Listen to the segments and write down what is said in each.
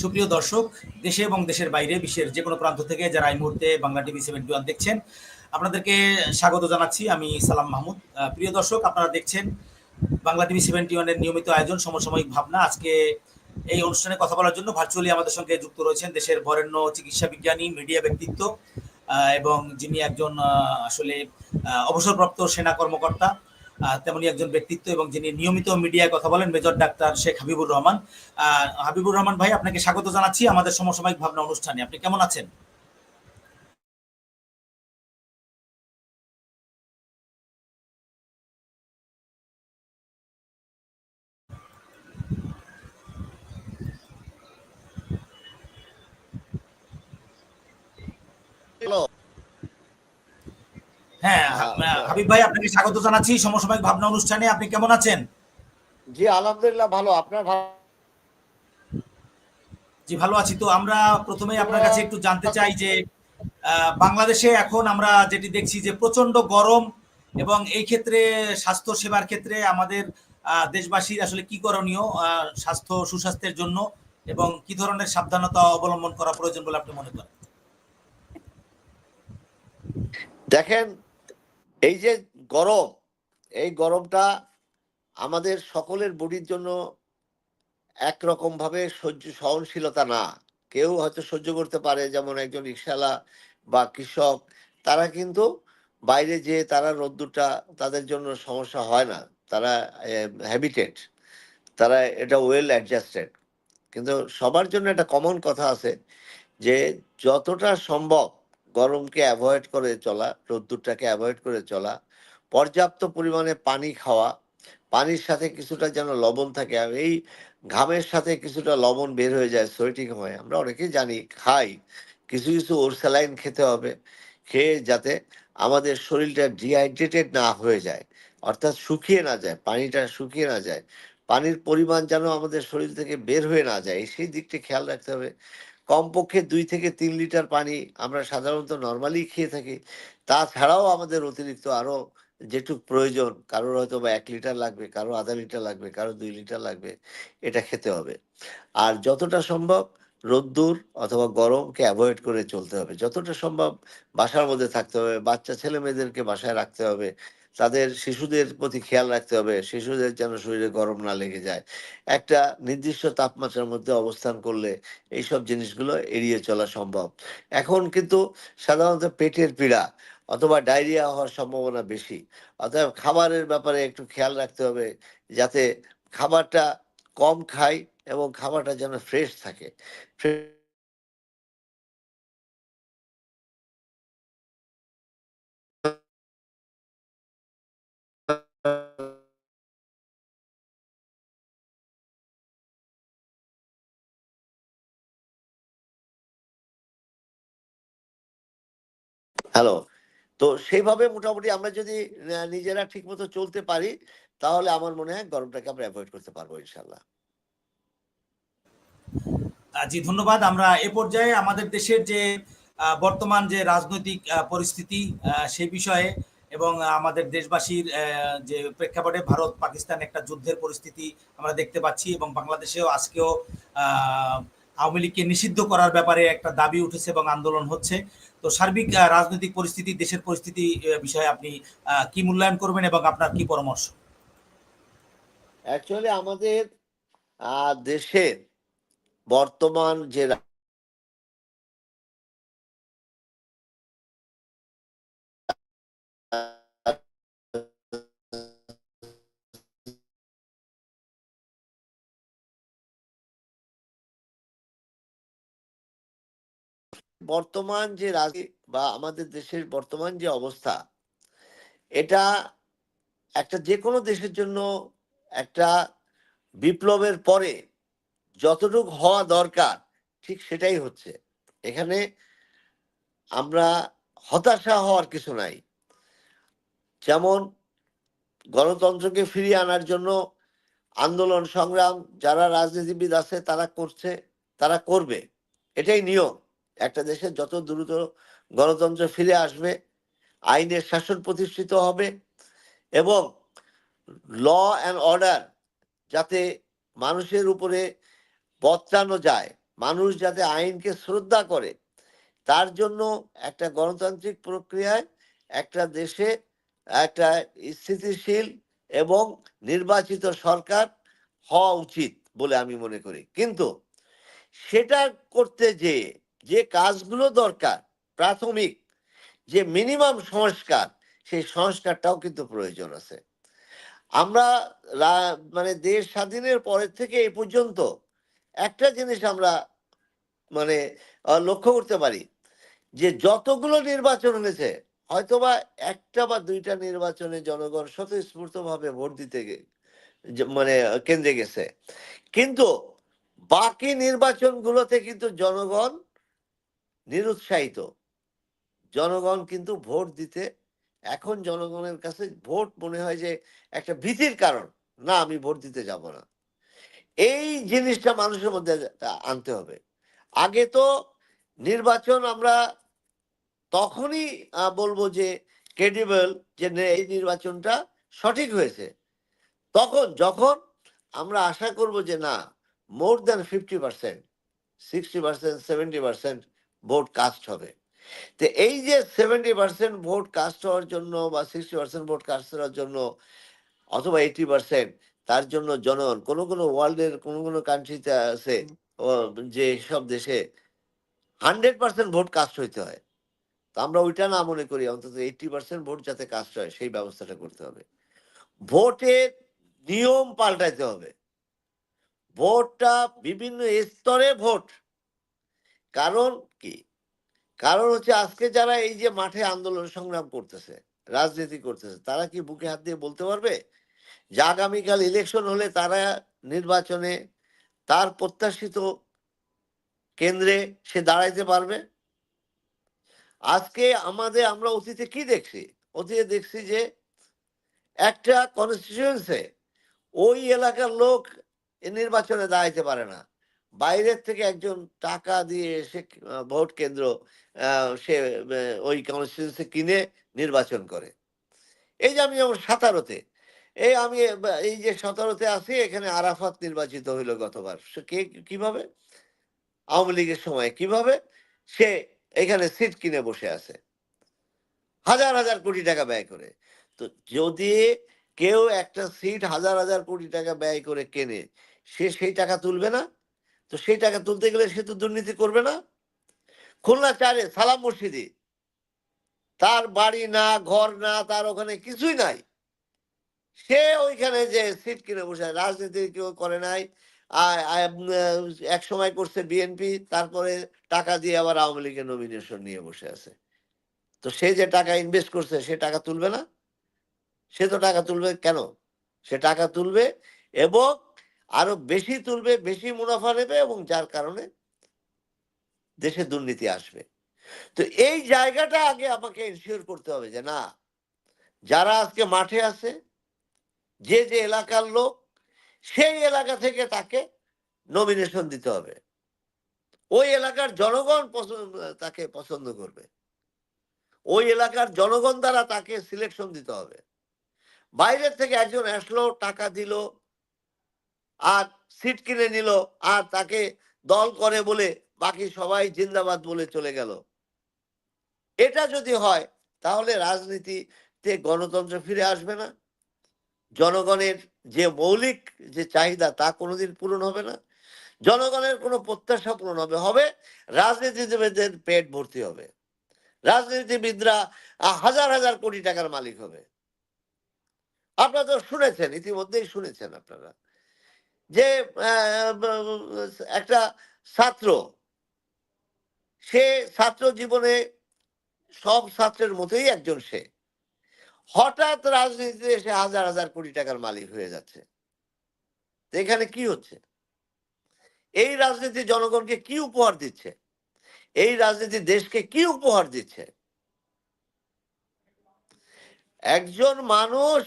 সুপ্রিয় দর্শক, দেশে এবং দেশের বাইরে, বিশ্বের যে কোনো প্রান্ত থেকে যারা এই মুহূর্তে বাংলা টিভি সেভেন্টি ওয়ান দেখছেন, আপনাদেরকে স্বাগত জানাচ্ছি। আমি সালাম মাহমুদ। প্রিয় দর্শক, আপনারা দেখছেন বাংলা টিভি সেভেন্টি ওয়ানের নিয়মিত আয়োজন, সমসাময়িক ভাবনা। আজকে এই অনুষ্ঠানে কথা বলার জন্য ভার্চুয়ালি আমাদের সঙ্গে যুক্ত রয়েছেন দেশের বরেণ্য চিকিৎসা বিজ্ঞানী মিডিয়া ব্যক্তিত্ব এবং যিনি একজন আসলে অবসরপ্রাপ্ত সেনা কর্মকর্তা। তেমনি একজন ব্যক্তিত্ব এবং যিনি নিয়মিত মিডিয়ায় কথা বলেন মেজর ডাক্তার শেখ হাবিবুর রহমান। হাবিবুর রহমান ভাই, আপনাকে স্বাগত জানাচ্ছি আমাদের সমসাময়িক ভাবনা অনুষ্ঠানে। আপনি কেমন আছেন হ্যালো হ্যাঁ হ্যাঁ, আহ, হাবিব ভাই আপনাকে স্বাগত জানাচ্ছি সমসাময়িক ভাবনা অনুষ্ঠানে। আপনি কেমন আছেন? জি আলহামদুলিল্লাহ ভালো। আপনার ভালো জি ভালো আছি। তো আমরা প্রথমে আপনার কাছে একটু জানতে চাই যে বাংলাদেশে এখন আমরা যেটি দেখছি যে প্রচণ্ড গরম এবং এই ক্ষেত্রে স্বাস্থ্য সেবার ক্ষেত্রে আমাদের আহ, দেশবাসীর আসলে কি করণীয় স্বাস্থ্য সুস্বাস্থ্যের জন্য এবং কি ধরনের সাবধানতা অবলম্বন করা প্রয়োজন বলে আপনি মনে করেন? দেখেন এই যে গরম, এই গরমটা আমাদের সকলের বডির জন্য একরকম ভাবে সহ্য, সহনশীলতা না। কেউ হয়তো সহ্য করতে পারে, যেমন একজন রিক্সাওয়ালা বা কৃষক, তারা কিন্তু বাইরে যে তারা রোদ্দুরটা তাদের জন্য সমস্যা হয় না। তারা হ্যাবিটেড তারা এটা ওয়েল অ্যাডজাস্টেড কিন্তু সবার জন্য একটা কমন কথা আছে যে, যতটা সম্ভব গরমকে অ্যাভয়েড করে চলা, রোদ্দুরটাকে অ্যাভয়েড করে চলা, পর্যাপ্ত পরিমাণে পানি খাওয়া, পানির সাথে কিছুটা যেন লবণ থাকে, আর এই ঘামের সাথে কিছুটা লবণ বের হয়ে যায় সোয়েটিং হয়। আমরা অনেকেই জানি, খাই, কিছু কিছু ওর স্যালাইন খেতে হবে, খেয়ে যাতে আমাদের শরীরটা ডিহাইড্রেটেড না হয়ে যায়, অর্থাৎ শুকিয়ে না যায়, পানিটা শুকিয়ে না যায়, পানির পরিমাণ যেন আমাদের শরীর থেকে বের হয়ে না যায় সেই দিকটা খেয়াল রাখতে হবে। কমপক্ষে দুই থেকে তিন লিটার পানি আমরা সাধারণত নর্মালি খেয়ে থাকি। তাছাড়াও আমাদের অতিরিক্ত আরও যেটুক প্রয়োজন, কারোর হয়তো বা এক লিটার লাগবে, কারও আধা লিটার লাগবে, কারও দুই লিটার লাগবে, এটা খেতে হবে। আর যতটা সম্ভব রোদ্দুর অথবা গরমকে অ্যাভয়েড করে চলতে হবে। যতটা সম্ভব বাসার মধ্যে থাকতে হবে, বাচ্চা ছেলে মেয়েদেরকে বাসায় রাখতে হবে তাদের শিশুদের প্রতি খেয়াল রাখতে হবে, শিশুদের যেন শরীরে গরম না লেগে যায়। একটা নির্দিষ্ট তাপমাত্রার মধ্যে অবস্থান করলে এইসব জিনিসগুলো এড়িয়ে চলা সম্ভব। এখন কিন্তু সাধারণত পেটের পীড়া অথবা ডায়রিয়া হওয়ার সম্ভাবনা বেশি। অতএব খাবারের ব্যাপারে একটু খেয়াল রাখতে হবে যাতে খাবারটা কম খাই এবং খাবারটা যেন ফ্রেশ থাকে। হ্যালো তো সেইভাবে মোটামুটি আমরা যদি নিজেরা ঠিক মতো চলতে পারি, তাহলে আমার মনে হয় গরমটাকে আমরা অ্যাভয়েড করতে পারব ইনশাল্লাহ জি, ধন্যবাদ। আমরা এ পর্যায়ে আমাদের দেশের যে বর্তমান যে রাজনৈতিক পরিস্থিতি সেই বিষয়ে এবং আমাদের দেশবাসীর যে প্রেক্ষাপটে ভারত পাকিস্তান একটা যুদ্ধের পরিস্থিতি আমরা দেখতে পাচ্ছি এবং বাংলাদেশেও আজকেও আওয়ামী লীগকে নিষিদ্ধ করার ব্যাপারে একটা দাবি উঠেছে এবং আন্দোলন হচ্ছে। তো সার্বিক রাজনৈতিক পরিস্থিতি, দেশের পরিস্থিতি বিষয়ে আপনি কি মূল্যায়ন করবেন এবং আপনার কি পরামর্শ? অ্যাকচুয়ালি আমাদের দেশের বর্তমান যে বর্তমান যে রাজনীতি বা আমাদের দেশের বর্তমান যে অবস্থা, এটা একটা যে কোনো দেশের জন্য একটা বিপ্লবের পরে যতটুকু হওয়া দরকার, ঠিক সেটাই হচ্ছে। এখানে আমরা হতাশা হওয়ার কিছু নাই। যেমন গণতন্ত্রকে ফিরিয়ে আনার জন্য আন্দোলন সংগ্রাম যারা রাজনীতিবিদ আছে তারা করছে, তারা করবে। এটাই নিয়ম। একটা দেশের যত দ্রুত গণতন্ত্র ফিরে আসবে, আইনের শাসন প্রতিষ্ঠিত হবে এবং ল অ্যান্ড অর্ডার যাতে মানুষের উপরে বদলানো যায়, মানুষ যাতে আইনকে শ্রদ্ধা করে, তার জন্য একটা গণতান্ত্রিক প্রক্রিয়ায় একটা দেশে একটা স্থিতিশীল এবং নির্বাচিত সরকার হওয়া উচিত বলে আমি মনে করি। কিন্তু সেটা করতে যে যে কাজগুলো দরকার, প্রাথমিক, যে মিনিমাম সংস্কার, সেই সংস্কারটাও কিন্তু প্রয়োজন আছে। আমরা মানে দেশ স্বাধীনের পরের থেকে এই পর্যন্ত একটা জিনিস আমরা মানে লক্ষ্য করতে পারি যে যতগুলো নির্বাচন হয়েছে হয়তোবা একটা বা দুইটা নির্বাচনে জনগণ স্বতঃস্ফূর্ত ভাবে ভোট দিতে মানে কেন্দ্রে গেছে। কিন্তু বাকি নির্বাচনগুলোতে কিন্তু জনগণ নিরুৎসাহিত। জনগণ কিন্তু ভোট দিতে, এখন জনগণের কাছে ভোট মনে হয় যে একটা ভীতির কারণ। না, আমি ভোট দিতে যাব না। এই জিনিসটা মানুষের মধ্যে আনতে হবে। আগে তো নির্বাচন আমরা তখনই বলব যে ক্রেডিবল যে এই নির্বাচনটা সঠিক হয়েছে। তখন, যখন আমরা আশা করব যে না more than fifty percent sixty percent seventy percent vote cast হবে। তো এই যে সেভেন্টি পার্সেন্ট ভোট কাস্ট হওয়ার জন্য বা সিক্সটি পার্সেন্ট ভোট কাস্ট হওয়ার জন্য অথবা এইটি পার্সেন্ট তার জন্য জনগণ কোনো কোনো ওয়ার্ল্ডের কোনো কোনো কান্ট্রিতে আছে যে সব দেশে হান্ড্রেড পার্সেন্ট ভোট কাস্ট হইতে হয়। তো আমরা ওইটা না মনে করি অন্তত এইটি পার্সেন্ট ভোট যাতে কাস্ট হয় সেই ব্যবস্থাটা করতে হবে। ভোটের নিয়ম পাল্টাইতে হবে। ভোটটা বিভিন্ন স্তরে ভোট। কারণ কি? কারণ হচ্ছে আজকে যারা এই যে মাঠে আন্দোলন সংগ্রাম করতেছে, রাজনীতি করতেছে, তারা কি বুকে হাত দিয়ে বলতে পারবে যে আগামীকাল ইলেকশন হলে তারা নির্বাচনে তার প্রত্যাশিত কেন্দ্রে সে দাঁড়াইতে পারবে? আজকে আমাদের আমরা অতীতে কি দেখছি? অতীতে দেখছি যে একটা কনস্টিটিউয়েন্সে ওই এলাকার লোক নির্বাচনে দাঁড়াইতে পারে না। বাইরের থেকে একজন টাকা দিয়ে এসে ভোট কেন্দ্র সে ওই কনস্টিটিউন্সি কিনে নির্বাচন করে। এই যে আমি যেমন সাতারোতে, এই আমি, এই যে সতেরোতে আছি এখানে আরাফাত নির্বাচিত হইল গতবার। কে, কীভাবে? আওয়ামী লীগের সময়। কীভাবে? সে এখানে সিট কিনে বসে আছে। হাজার হাজার কোটি টাকা ব্যয় করে। তো যদি কেউ একটা সিট হাজার হাজার কোটি টাকা ব্যয় করে কেনে, সে সেই টাকা তুলবে না? তো সেই টাকা তুলতে গেলে সে তো দুর্নীতি করবে না। খুলনা চারে সালাম মসজিদে। তার বাড়ি না, ঘর না, তার ওখানে কিছুই নাই। সে ওইখানে যে সিট কিনে বসে। রাজনীতি কেউ করে নাই। এক সময় করছে বিএনপি, তারপরে টাকা দিয়ে আবার আওয়ামী লীগের নমিনেশন নিয়ে বসে আছে। তো সে যে টাকা ইনভেস্ট করছে, সে টাকা তুলবে না? সে তো টাকা তুলবে কেন? সে টাকা তুলবে এবং আরও বেশি তুলবে, বেশি মুনাফা নেবে এবং যার কারণে দেশে দুর্নীতি আসবে। তো এই জায়গাটা আগে আমাকে ইনশিওর করতে হবে যে না, যারা আজকে মাঠে আছে, যে যে এলাকার লোক, সেই এলাকা থেকে তাকে নমিনেশন দিতে হবে। ওই এলাকার জনগণ পছন্দ তাকে পছন্দ করবে। ওই এলাকার জনগণ দ্বারা তাকে সিলেকশন দিতে হবে। বাইরের থেকে একজন আসলো, টাকা দিল আর সিট কিনে নিল আর তাকে দল করে বলে বাকি সবাই জিন্দাবাদ বলে চলে গেল। এটা যদি হয়, তাহলে রাজনীতিতে গণতন্ত্র ফিরে আসবে না। জনগণের যে মৌলিক যে চাহিদা তা কোনোদিন পূরণ হবে না। জনগণের কোনো প্রত্যাশা পূরণ হবে। হবে রাজনীতিবিদদের পেট ভর্তি হবে। রাজনীতিবিদরা হাজার হাজার কোটি টাকার মালিক হবে। আপনারা তো শুনেছেন, ইতিমধ্যেই শুনেছেন আপনারা। যে একটা ছাত্র, সে ছাত্র জীবনে সব ছাত্রের মতোই একজন সে। হঠাৎ রাজনীতিতে এসে হাজার হাজার কোটি টাকার মালিক হয়ে যাচ্ছে। এখানে কি হচ্ছে? এই রাজনীতি জনগণকে কি উপহার দিচ্ছে? এই রাজনীতি দেশকে কি উপহার দিচ্ছে? একজন মানুষ,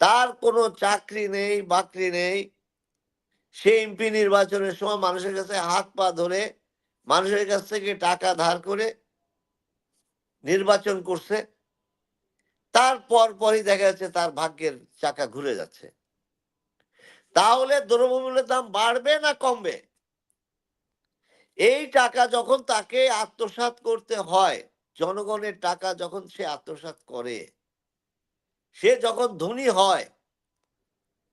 তার কোনো চাকরি নেই, বাকরি নেই সে এমপি নির্বাচনের সময় মানুষের কাছে হাত পা ধরে, মানুষের কাছ থেকে টাকা ধার করে নির্বাচন করছে। তারপর পরই দেখা যাচ্ছে তার ভাগ্যের চাকা ঘুরে যাচ্ছে। তাহলে দ্রব্যমূল্যের দাম বাড়বে না কমবে? এই টাকা যখন তাকে আত্মসাৎ করতে হয়, জনগণের টাকা যখন সে আত্মসাৎ করে, সে যখন ধনী হয়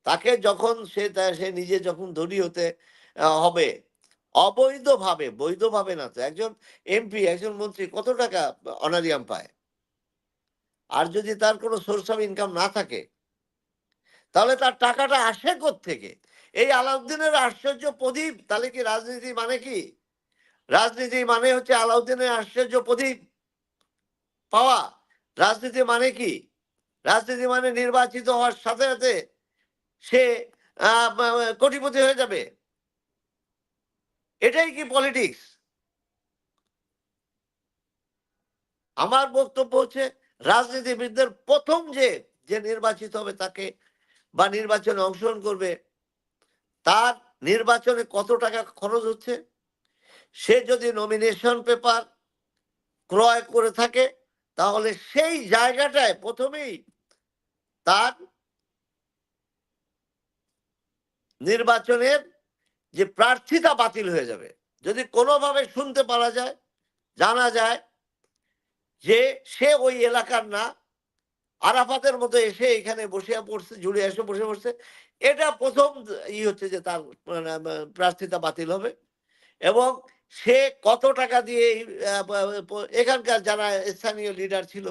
তাকে যখন সে সে নিজে যখন ধনী হতে হবে, অবৈধভাবে, বৈধভাবে না তো, একজন এমপি, একজন মন্ত্রী কত টাকা অনারিয়াম পায়? আর যদি তার কোনো সোর্স অফ ইনকাম না থাকে, তাহলে তার টাকাটা আসে থেকে এই আলাউদ্দিনের আশ্চর্য প্রদীপ, তাহলে কি রাজনীতি মানে কি? রাজনীতি মানে হচ্ছে আলাউদ্দিনের আশ্চর্য প্রদীপ, পাওয়া। রাজনীতি মানে কি? রাজনীতি মানে নির্বাচিত হওয়ার সাথে সাথে সে কোটিপতি হয়ে যাবে। এটাই কি পলিটিক্স আমার বক্তব্য হচ্ছে রাজনীতিবিদদের প্রথম যে যে নির্বাচিত হবে তাকে বা নির্বাচনে অংশগ্রহণ করবে, তার নির্বাচনে কত টাকা খরচ হচ্ছে, সে যদি নমিনেশন পেপার ক্রয় করে থাকে, তাহলে সেই জায়গাটায় প্রথমেই তার নির্বাচনের যে প্রার্থিতা বাতিল হয়ে যাবে। যদি কোনোভাবে শুনতে পারা যায় জানা যায় যে সে ওই এলাকার না আরাফাতের মতো এসে এখানে বসে পড়ছে জুড়ে এসে বসে পড়ছে এটা প্রথম ই হচ্ছে যে তার মানে, প্রার্থিতা বাতিল হবে এবং সে কত টাকা দিয়ে এখানকার যারা স্থানীয় লিডার ছিল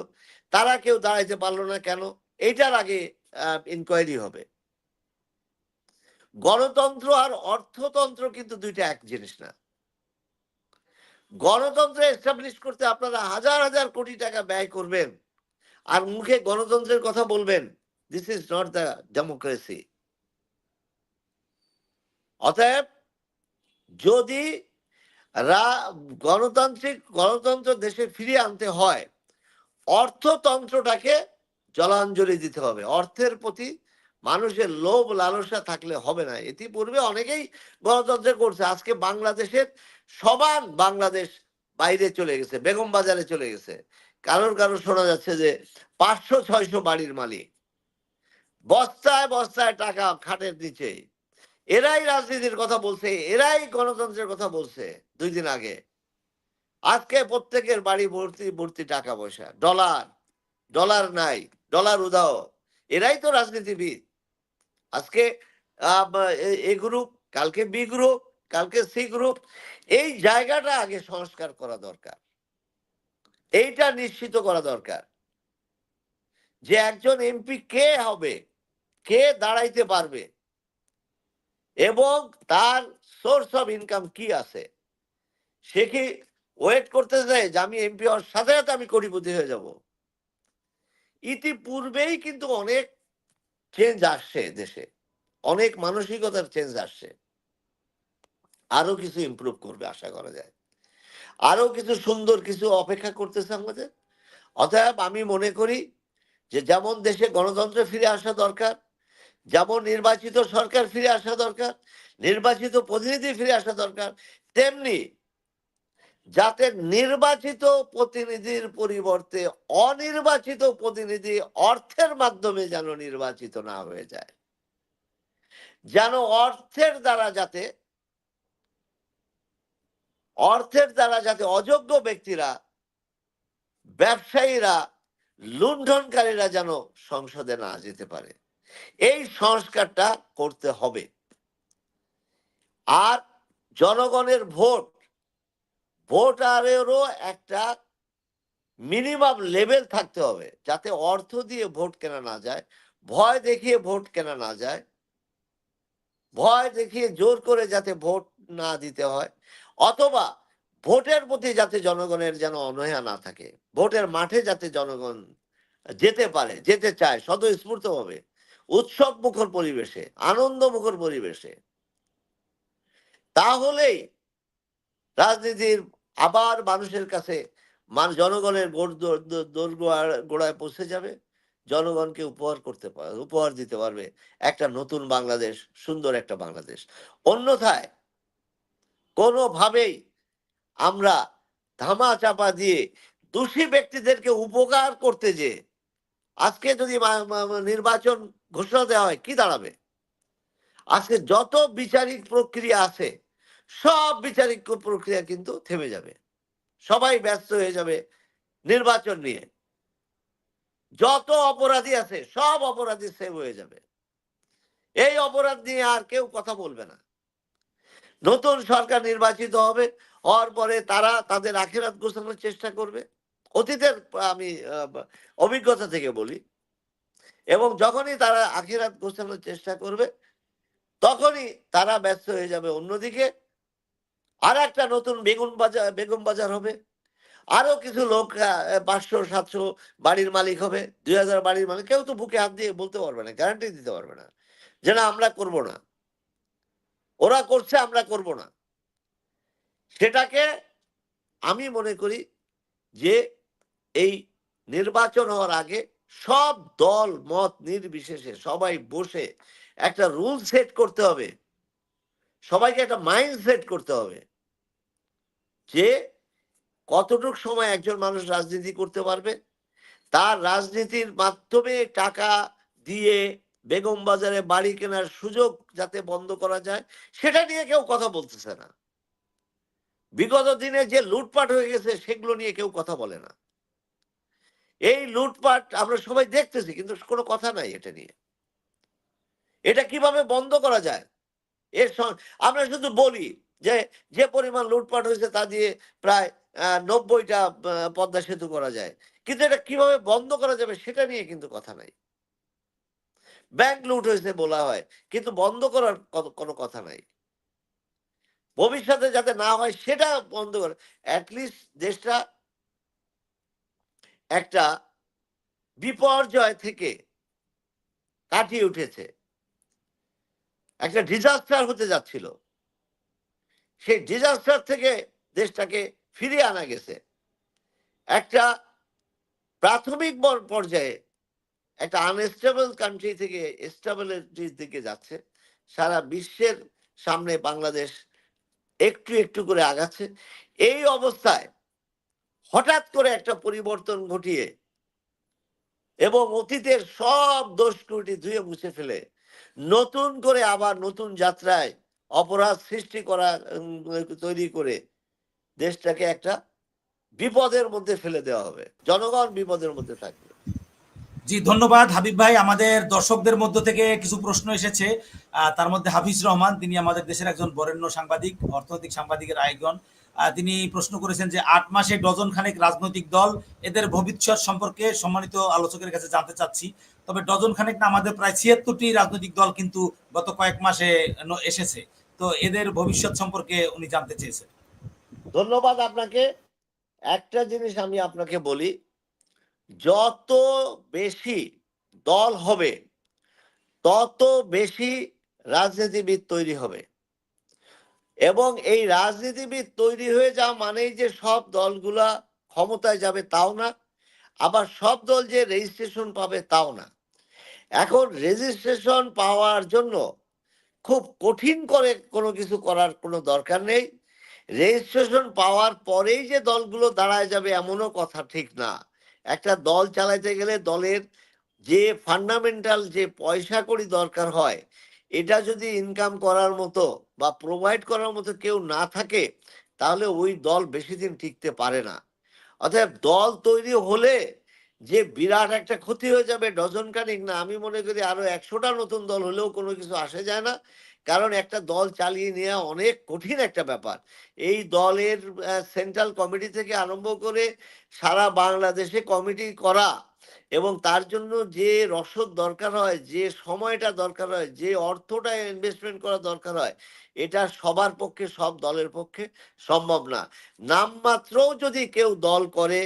তারা কেউ দাঁড়াইতে পারল না কেন? এটার আগে ইনকোয়ারি হবে। গণতন্ত্র আর অর্থতন্ত্র কিন্তু দুইটা এক জিনিস না। গণতন্ত্র এস্টাবলিশ করতে আপনারা হাজার হাজার কোটি টাকা ব্যয় করবেন আর মুখে গণতন্ত্রের কথা বলবেন this is not the democracy অতএব যদি গণতান্ত্রিক, গণতন্ত্র দেশে ফিরিয়ে আনতে হয়, অর্থতন্ত্রটাকে জলাঞ্জলি দিতে হবে। অর্থের প্রতি মানুষের লোভ লালসা থাকলে হবে না। ইতিপূর্বে অনেকেই গণতন্ত্র করছে। আজকে বাংলাদেশের সমান বাংলাদেশ বাইরে চলে গেছে, বেগম বাজারে চলে গেছে। কারোর কারোর শোনা যাচ্ছে যে পাঁচশো, ছয়শো বাড়ির মালিক। বস্তায় বস্তায় টাকা খাটের নিচে। এরাই রাজনীতির কথা বলছে, এরাই গণতন্ত্রের কথা বলছে দুই দিন আগে। আজকে প্রত্যেকের বাড়ি ভর্তি ভর্তি টাকা পয়সা। ডলার ডলার নাই, ডলার উদাও এরাই তো রাজনীতিবিদ। আজকে এ- গ্রুপ কালকে বি গ্রুপ কালকে সি গ্রুপ এই জায়গাটা আগে সংস্কার করা দরকার। এইটা নিশ্চিত করা দরকার যে একজন এমপি কে হবে, কে দাঁড়াইতে পারবে এবং তার সোর্স অফ ইনকাম কি আছে। সে কি ওয়েট করতে চায় যে আমি এমপি হওয়ার সাথে সাথে আমি কোটিপতি হয়ে যাব? ইতিপূর্বেই কিন্তু অনেক চেঞ্জ আসছে দেশে। অনেক মানসিকতার চেঞ্জ আসছে। আরও কিছু ইমপ্রুভ করবে আশা করা যায়। আরও কিছু সুন্দর কিছু অপেক্ষা করতেছে আমাদের। অতএব আমি মনে করি যে যেমন দেশে গণতন্ত্র ফিরে আসা দরকার, যেমন নির্বাচিত সরকার ফিরে আসা দরকার, নির্বাচিত প্রতিনিধি ফিরে আসা দরকার, তেমনি যাতে নির্বাচিত প্রতিনিধির পরিবর্তে অনির্বাচিত প্রতিনিধি অর্থের মাধ্যমে যেন নির্বাচিত না হয়ে যায়। যেন অর্থের দ্বারা যাতে, অর্থের দ্বারা যাতে অযোগ্য ব্যক্তিরা, ব্যবসায়ীরা, লুণ্ঠনকারীরা যেন সংসদে না যেতে পারে। এই সংস্কারটা করতে হবে। আর জনগণের ভোট ভোটারেরও একটা মিনিমাম লেভেল থাকতে হবে, যাতে অর্থ দিয়ে ভোট কেনা না যায়, ভয় দেখিয়ে ভোট কেনা না যায়, ভয় দেখিয়ে জোর করে যাতে ভোট না দিতে হয়, অথবা ভোটের প্রতি যাতে জনগণের যেন অনয়া না থাকে, ভোটের মাঠে যাতে জনগণ যেতে পারে, যেতে চায় স্বতঃস্ফূর্ত ভাবে উৎসব মুখর পরিবেশে আনন্দ মুখর পরিবেশে, তাহলেই রাজনীতির আবার মানুষের কাছে মান, জনগণের গোড়ায় পৌঁছে যাবে। জনগণকে উপহার করতে পারবে উপহার দিতে পারবে একটা নতুন বাংলাদেশ, সুন্দর একটা বাংলাদেশ। অন্যথায় কোনোভাবেই আমরা ধামা চাপা দিয়ে দোষী ব্যক্তিদেরকে উপকার করতে যে আজকে যদি নির্বাচন ঘোষণা দেওয়া হয়, কি দাঁড়াবে? আজকে যত বিচারিক প্রক্রিয়া আছে সব বিচারিক প্রক্রিয়া কিন্তু থেমে যাবে। সবাই ব্যস্ত হয়ে যাবে নির্বাচন নিয়ে। যত অপরাধী আছে, সব অপরাধী সেভ হয়ে যাবে। এই অপরাধ নিয়ে আর কেউ কথা বলবে না। নতুন সরকার নির্বাচিত হবে, হওয়ার পরে তারা তাদের আখেরাত গোছানোর চেষ্টা করবে। অতীতের, আমি অভিজ্ঞতা থেকে বলি। এবং যখনই তারা আখেরাত গোছানোর চেষ্টা করবে, তখনই তারা ব্যস্ত হয়ে যাবে অন্যদিকে। আর একটা নতুন বেগুন বাজার বেগুন বাজার হবে। আরও কিছু লোক পাঁচশো, সাতশো বাড়ির মালিক হবে। দুই হাজার বাড়ির মালিক, কেউ তো বুকে হাত দিয়ে বলতে পারবে না গ্যারান্টি দিতে পারবে না যে না, আমরা করব না। ওরা করছে, আমরা করব না। সেটাকে আমি মনে করি যে এই নির্বাচন হওয়ার আগে সব দল, মত নির্বিশেষে সবাই বসে একটা রুল সেট করতে হবে। সবাইকে একটা মাইন্ড সেট করতে হবে। যে কতটুক সময় একজন মানুষ রাজনীতি করতে পারবে, তার রাজনীতির মাধ্যমে টাকা দিয়ে বেগম বাজারে বাড়ি কেনার সুযোগ যাতে বন্ধ করা যায়, সেটা নিয়ে কেউ কথা বলতেছে না। বিগত দিনে যে লুটপাট হয়ে গেছে, সেগুলো নিয়ে কেউ কথা বলে না। এই লুটপাট আমরা সবাই দেখতেছি, কিন্তু কোনো কথা নাই এটা নিয়ে। এটা কীভাবে বন্ধ করা যায়? এর আমরা শুধু বলি যে যে পরিমাণ লুটপাট হয়েছে তা দিয়ে প্রায় নব্বইটা পদ্মা সেতু করা যায়। কিন্তু এটা কীভাবে বন্ধ করা যাবে সেটা নিয়ে কিন্তু কথা নাই। ব্যাংক লুট হয়েছে বলা হয়, কিন্তু বন্ধ করার কোনো কথা নাই। ভবিষ্যতে যাতে না হয় সেটা বন্ধ করে অ্যাটলিস্ট দেশটা একটা বিপর্যয় থেকে কাটিয়ে উঠেছে। একটা ডিজাস্টার হতে যাচ্ছিল। সেই ডিজাস্টার থেকে দেশটাকে ফিরিয়ে আনা গেছে। একটা প্রাথমিক পর্যায়ে একটা আনস্টেবল কান্ট্রি থেকে স্টেবিলিটির দিকে যাচ্ছে। সারা বিশ্বের সামনে বাংলাদেশ একটু একটু করে আগাচ্ছে। এই অবস্থায় হঠাৎ করে একটা পরিবর্তন ঘটিয়ে এবং অতীতের সব দোষ ত্রুটি ধুয়ে মুছে ফেলে, নতুন করে আবার নতুন যাত্রায় অপরাধ সৃষ্টি করা তৈরি করে দেশটাকে একটা বিপদের মধ্যে ফেলে দেওয়া হবে। জনগণ বিপদের মধ্যে থাকবে। জি, ধন্যবাদ। হাবিব ভাই, আমাদের দর্শকদের মধ্য থেকে কিছু প্রশ্ন এসেছে। তার মধ্যে হাফিজ রহমান, তিনি আমাদের দেশের একজন বরেণ্য সাংবাদিক, অর্থনৈতিক সাংবাদিকের আয়োজন। তিনি প্রশ্ন করেছেন যে, আট মাসে ডজন খানেক রাজনৈতিক দল এদের ভবিষ্যৎ সম্পর্কে সম্মানিত আলোচকের কাছে জানতে চাচ্ছি। তবে ডজন খানেক না, আমাদের প্রায় ছিয়াত্তরটি রাজনৈতিক দল কিন্তু গত কয়েক মাসে এসেছে। তো এদের ভবিষ্যৎ সম্পর্কে উনি জানতে চেয়েছেন। ধন্যবাদ আপনাকে। একটা জিনিস আমি আপনাকে বলি, যত বেশি দল হবে, তত বেশি রাজনীতিবিদ তৈরি হবে। এবং এই রাজনীতিবিদ তৈরি হয়ে যাওয়া মানেই যে সব দলগুলা ক্ষমতায় যাবে তাও না আবার সব দল যে রেজিস্ট্রেশন পাবে তাও না। এখন রেজিস্ট্রেশন পাওয়ার জন্য খুব কঠিন করে কোনো কিছু করার কোনো দরকার নেই। রেজিস্ট্রেশন পাওয়ার পরেই যে দলগুলো দাঁড়ায় যাবে এমনও কথা ঠিক না। একটা দল চালাইতে গেলে দলের যে ফান্ডামেন্টাল যে পয়সা কড়ি দরকার হয়, এটা যদি ইনকাম করার মতো বা প্রোভাইড করার মতো কেউ না থাকে, তাহলে ওই দল বেশি দিন টিকতে পারে না। অতএব দল তৈরি হলে যে বিরাট একটা ক্ষতি হয়ে যাবে ডজন কানিক না, আমি মনে করি আরও একশোটা নতুন দল হলেও কোনো কিছু আসে যায় না। কারণ একটা দল চালিয়ে নেওয়া অনেক কঠিন একটা ব্যাপার। এই দলের সেন্ট্রাল কমিটি থেকে আরম্ভ করে সারা বাংলাদেশে কমিটি করা এবং তার জন্য যে রসদ দরকার হয়, যে সময়টা দরকার হয়, যে অর্থটা ইনভেস্টমেন্ট করা দরকার হয় এটা সবার পক্ষে, সব দলের পক্ষে সম্ভব না। নামমাত্রও যদি কেউ দল করে,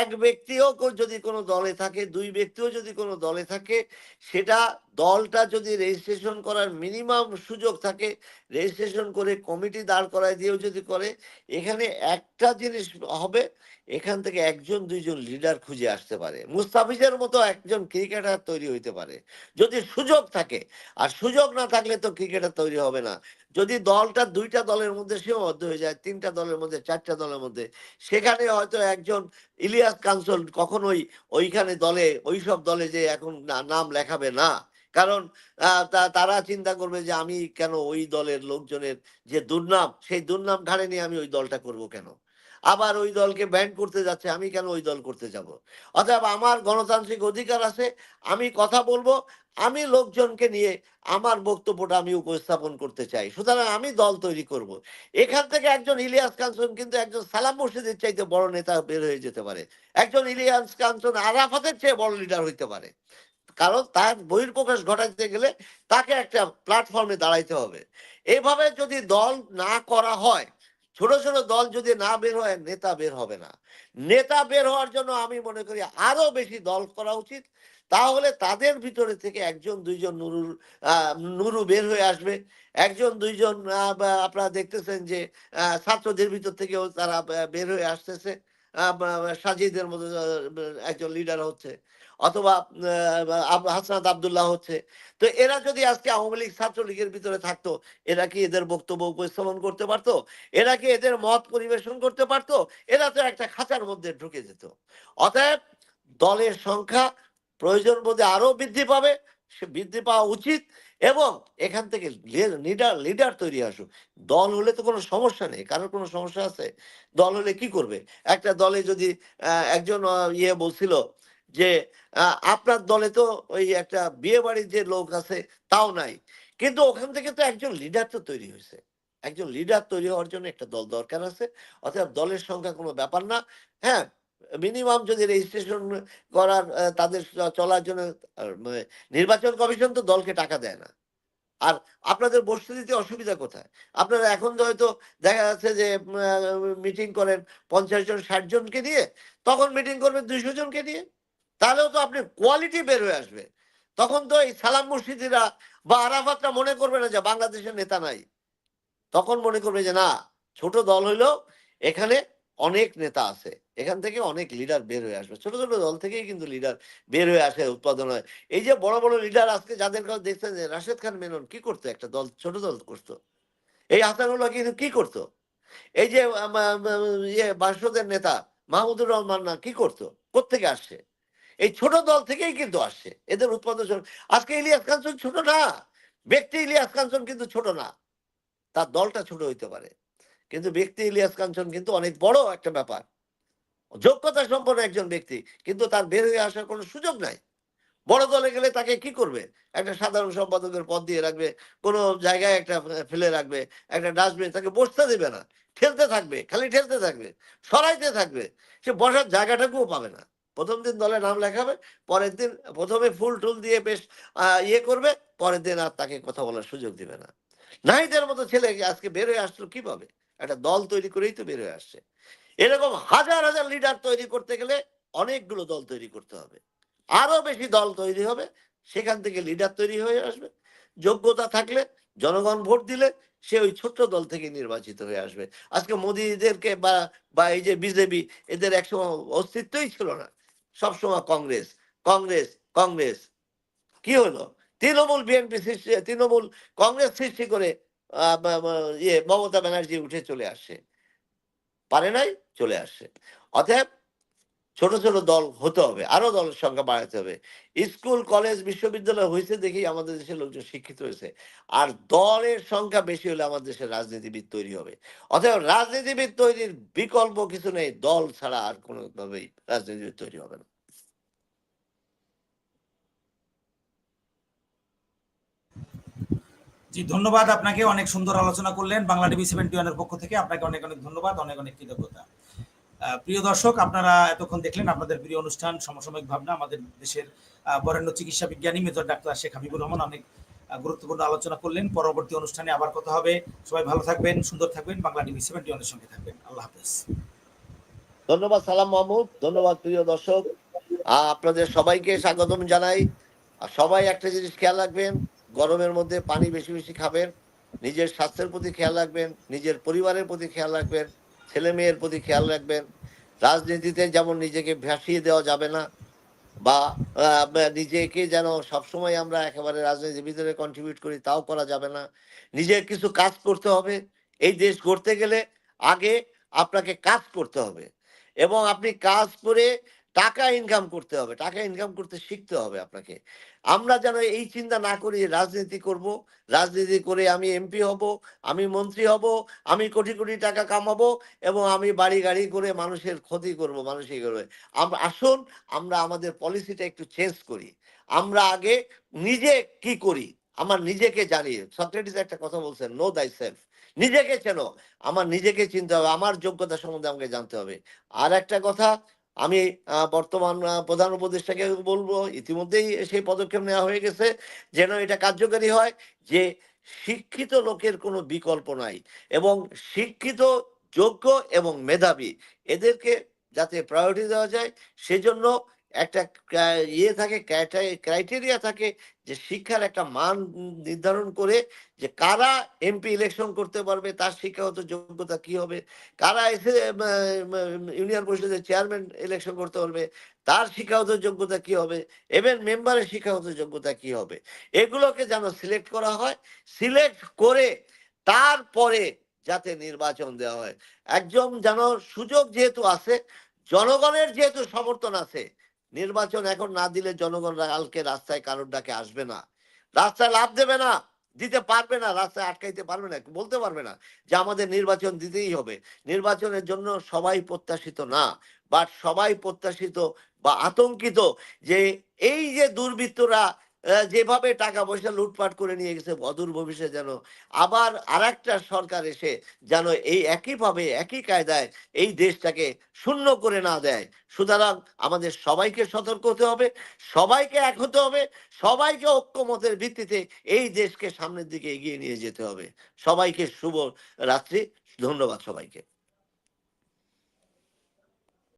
এক ব্যক্তিও যদি কোনো দলে থাকে, দুই ব্যক্তিও যদি কোনো দলে থাকে, সেটা দলটা যদি রেজিস্ট্রেশন করার মিনিমাম সুযোগ থাকে রেজিস্ট্রেশন করে কমিটি দাঁড় করায় দিয়েও যদি করে, এখানে একটা জিনিস হবে, এখান থেকে একজন, দুইজন লিডার খুঁজে আসতে পারে। মুস্তাফিজের মতো একজন ক্রিকেটার তৈরি হইতে পারে। যদি সুযোগ থাকে, আর সুযোগ না থাকলে তো ক্রিকেটার তৈরি হবে না। যদি দলটা দুইটা দলের মধ্যে সীমাবদ্ধ হয়ে যায়, তিনটা দলের মধ্যে, চারটা দলের মধ্যে, সেখানে হয়তো একজন ইলিয়াস কাঞ্চল কখনোই ওইখানে দলে, ওইসব দলে যে এখন নাম লেখাবে না। কারণ তারা চিন্তা করবে যে আমি কেন ওই দলের লোকজনের যে দুর্নাম, সেই দুর্নাম ঘাড়ে নিয়ে আমি ওই দলটা করব কেন? আবার ওই দলকে ব্যান্ড করতে যাচ্ছে, আমি কেন ওই দল করতে যাব? অতএব আমার গণতান্ত্রিক অধিকার আছে, আমি কথা বলব, আমি লোকজনকে নিয়ে আমার বক্তব্যটা আমি উপস্থাপন করতে চাই। সুতরাং আমি দল তৈরি করব। এখান থেকে একজন ইলিয়াস কাঞ্চন কিন্তু একজন সালাম মুর্শিদের চাইতে বড় নেতা বের হয়ে যেতে পারে। একজন ইলিয়াস কাঞ্চন আরাফাতের চেয়ে বড় লিডার হইতে পারে। কারণ তার বহির্প্রকাশ ঘটাইতে গেলে তাকে একটা প্ল্যাটফর্মে দাঁড়াইতে হবে। এভাবে যদি দল না করা হয় ছোট ছোট দল যদি না বের হয়, নেতা বের হবে না। নেতা বের হওয়ার জন্য আমি মনে করি আরও বেশি দল করা উচিত। তাহলে তাদের ভিতরে থেকে একজন, দুইজন নুরুর নুরু বের হয়ে আসবে। একজন, দুইজন আপনারা দেখতেছেন যে ছাত্রদের ভিতর থেকেও তারা বের হয়ে আসতেছে। সাজিদের মতো একজন লিডার হচ্ছে। অথবা হাসনাত আবদুল্লাহ হচ্ছে। তো এরা যদি আজকে আওয়ামী লীগ ছাত্রলীগের ভিতরে থাকতো, এরা কি এদের বক্তব্য উপস্থাপন করতে পারতো? এরা কি এদের মত পরিবেশন করতে পারতো? এরা তো একটা খাঁচার মধ্যে ঢুকে যেত। অতএব দলের সংখ্যা প্রয়োজন বোধে আরও বৃদ্ধি পাবে, সে বৃদ্ধি পাওয়া উচিত এবং এখান থেকে লিডার লিডার তৈরি আসুক। দল হলে তো কোনো সমস্যা নেই, কারোর কোনো সমস্যা আছে? দল হলে কি করবে? একটা দলে যদি একজন ইয়ে বলছিল যে আপনার দলে তো ওই একটা বিয়ে বাড়ির যে লোক আছে তাও নাই। কিন্তু ওখান থেকে তো একজন লিডার তো তৈরি হয়েছে। একজন লিডার তৈরি হওয়ার জন্য একটা দল দরকার আছে। অর্থাৎ দলের সংখ্যা কোনো ব্যাপার না। হ্যাঁ মিনিমাম যদি রেজিস্ট্রেশন করার তাদের চলার জন্য মানে নির্বাচন কমিশন তো দলকে টাকা দেয় না। আর আপনাদের বসতে দিতে অসুবিধা কোথায়? আপনারা এখন হয়তো দেখা যাচ্ছে যে মিটিং করেন পঞ্চাশ জন, ষাট জনকে নিয়ে, তখন মিটিং করবেন দুইশো জনকে নিয়ে। তাহলেও তো আপনি কোয়ালিটি বের হয়ে আসবে। তখন তো এই সালাম মুর্শিদিরা বা আরাফাতরা মনে করবে না যে বাংলাদেশের নেতা নাই। তখন মনে করবে যে না, ছোট দল হইলেও এখানে অনেক নেতা আছে। এখান থেকে অনেক লিডার বের হয়ে আসবে। ছোট ছোট দল থেকেই কিন্তু লিডার বের হয়ে আসে, উৎপাদন হয়। এই যে বড় বড় লিডার আজকে যাদের কথা দেখছেন যে রাশেদ খান মেনন কি করতো? একটা দল, ছোট দল করতো। এই হাসানুল্লাহ কিন্তু কি করতো? এই যে ইয়ে বাসদের নেতা মাহমুদুর রহমান না কি করতো? কোথেকে আসছে? এই ছোট দল থেকেই কিন্তু আসছে। এদের উৎপাদন আজকে ইলিয়াস কাঞ্চন ছোট না। ব্যক্তি ইলিয়াস কাঞ্চন কিন্তু ছোট না। তার দলটা ছোট হইতে পারে। কিন্তু ব্যক্তি ইলিয়াস কাঞ্চন কিন্তু অনেক বড় একটা ব্যাপার। যোগ্যতা সম্পন্ন একজন ব্যক্তি, কিন্তু তার বের হয়ে আসার কোনো সুযোগ নাই। বড় দলে গেলে তাকে কি করবে? একটা সাধারণ সম্পাদকের পদ দিয়ে রাখবে, কোনো জায়গায় একটা ফেলে রাখবে, একটা ডাস্টবিন তাকে বসতে দেবে না। ঠেলতে থাকবে, খালি ঠেলতে থাকবে, সরাইতে থাকবে। সে বসার জায়গাটাকেও পাবে না। প্রথম দিন দলে নাম লেখাবে পরের দিন প্রথমে ফুল টুল দিয়ে বেশ ইয়ে করবে, পরের দিন আর তাকে কথা বলার সুযোগ দিবে না। নাহিদের মতো ছেলে আজকে বের হয়ে আসলো কীভাবে? একটা দল তৈরি করেই তো বের হয়ে আসছে। এরকম হাজার হাজার লিডার তৈরি করতে গেলে অনেকগুলো দল তৈরি করতে হবে। আরও বেশি দল তৈরি হবে, সেখান থেকে লিডার তৈরি হয়ে আসবে। যোগ্যতা থাকলে জনগণ ভোট দিলে সে ওই ছোট্ট দল থেকে নির্বাচিত হয়ে আসবে। আজকে মোদীদেরকে বা বা এই যে বিজেপি, এদের একসময় অস্তিত্বই ছিল না। সবসময় কংগ্রেস কংগ্রেস কংগ্রেস। কি হলো? তৃণমূল বিএনপি সৃষ্টি, তৃণমূল কংগ্রেস সৃষ্টি করে ইয়ে মমতা ব্যানার্জি উঠে চলে আসে। পারে নাই? চলে আসে। অতএব ছোট ছোট দল হতে হবে, আরও দলের সংখ্যা বাড়াতে হবে। স্কুল, কলেজ, বিশ্ববিদ্যালয় হয়েছে দেখেই আমাদের দেশের লোকজন শিক্ষিত হয়েছে। আর দলের সংখ্যা বেশি হলে আমাদের দেশের রাজনীতিবিদ তৈরি হবে। অতএব রাজনীতিবিদ তৈরির বিকল্প কিছু নেই, দল ছাড়া আর কোনো ভাবেই রাজনীতিবিদ তৈরি হবে না। জি, ধন্যবাদ আপনাকে, অনেক সুন্দর আলোচনা করলেন। বাংলা টিভি সেভেন্টি ওয়ানের পক্ষ থেকে আপনাকে অনেক অনেক ধন্যবাদ, অনেক অনেক কৃতজ্ঞতা। প্রিয় দর্শক, আপনারা এতক্ষণ দেখলেন আপনাদের প্রিয় অনুষ্ঠান, সমসাময়িক ভাবনা, আমাদের দেশের বরেণ্য চিকিৎসা বিজ্ঞানী মেজর ডাক্তার শেখ হাবিবুর রহমান অনেক গুরুত্বপূর্ণ আলোচনা করলেন। পরবর্তী অনুষ্ঠানে আবার কথা হবে। সবাই ভালো থাকবেন, সুন্দর থাকবেন। বাংলা টিভি সেভেন্টি ওয়ানের সঙ্গে থাকবেন। আল্লাহ হাফেজ। ধন্যবাদ, সালাম মাহমুদ। ধন্যবাদ, প্রিয় দর্শক। আপনাদের সবাইকে স্বাগতম জানাই। সবাই একটা জিনিস খেয়াল রাখবেন, গরমের মধ্যে পানি বেশি বেশি খাবেন, নিজের স্বাস্থ্যের প্রতি খেয়াল রাখবেন, নিজের পরিবারের প্রতি খেয়াল রাখবেন। ছেলে মেয়ের প্রতি খেয়াল রাখবেন। রাজনীতিতে যেমন নিজেকে ভাসিয়ে দেওয়া যাবে না, বা নিজেকে যেন সবসময় আমরা একেবারে রাজনীতির ভিতরে কন্ট্রিবিউট করি, তাও করা যাবে না। নিজের কিছু কাজ করতে হবে। এই দেশ গড়তে গেলে আগে আপনাকে কাজ করতে হবে। এবং আপনি কাজ করে টাকা ইনকাম করতে হবে, টাকা ইনকাম করতে শিখতে হবে আপনাকে। আমরা যেন এই চিন্তা না করি রাজনীতি করব, রাজনীতি করে আমি এমপি হব, আমি মন্ত্রী হব, আমি কোটি কোটি টাকা কামাবো এবং আমি বাড়ি গাড়ি করে মানুষের ক্ষতি করব মানুষই করবে আসুন আমরা আমাদের পলিসিটা একটু চেঞ্জ করি। আমরা আগে নিজে কি করি? আমার নিজেকে জানি সক্রেটিস একটা কথা বলছেন নো দাই সেলফ নিজেকে চেনো। আমার নিজেকে চিনতে হবে, আমার যোগ্যতা সম্বন্ধে আমাকে জানতে হবে। আর একটা কথা আমি বর্তমান প্রধান উপদেষ্টাকে বলব, ইতিমধ্যেই সেই পদক্ষেপ নেওয়া হয়ে গেছে যেন এটা কার্যকারী হয় যে শিক্ষিত লোকের কোনো বিকল্প নাই এবং শিক্ষিত, যোগ্য এবং মেধাবী এদেরকে যাতে প্রায়োরিটি দেওয়া যায় সেজন্য একটা ইয়ে থাকে ক্রাইটেরিয়া থাকে যে শিক্ষার একটা মান নির্ধারণ করে যে কারা এমপি ইলেকশন করতে পারবে, তার শিক্ষাগত যোগ্যতা কি হবে, কারা এসে ইউনিয়ন পরিষদের চেয়ারম্যান ইলেকশন করতে পারবে, তার শিক্ষাগত যোগ্যতা কি হবে এভেন মেম্বারের শিক্ষাগত যোগ্যতা কি হবে, এগুলোকে যেন সিলেক্ট করা হয় সিলেক্ট করে তারপরে যাতে নির্বাচন দেওয়া হয়। একজন যেন সুযোগ যেহেতু আছে, জনগণের যেহেতু সমর্থন আছে নির্বাচন এখন না দিলে জনগণ কালকে রাস্তায় কারোর ডাকে আসবে না। রাস্তায় লাভ দেবে না, দিতে পারবে না, রাস্তায় আটকাইতে পারবে না, বলতে পারবে না যে আমাদের নির্বাচন দিতেই হবে। নির্বাচনের জন্য সবাই প্রত্যাশিত না বাট সবাই প্রত্যাশিত বা আতঙ্কিত যে এই যে দুর্বৃত্তরা যেভাবে টাকা পয়সা লুটপাট করে নিয়ে গেছে অদূর ভবিষ্যতে যেন আবার আরেকটা সরকার এসে যেন এই একইভাবে, একই কায়দায় এই দেশটাকে শূন্য করে না দেয়। সুতরাং আমাদের সবাইকে সতর্ক হতে হবে, সবাইকে এক হতে হবে, সবাইকে ঐক্যমতের ভিত্তিতে এই দেশকে সামনের দিকে এগিয়ে নিয়ে যেতে হবে। সবাইকে শুভ রাত্রি, ধন্যবাদ সবাইকে।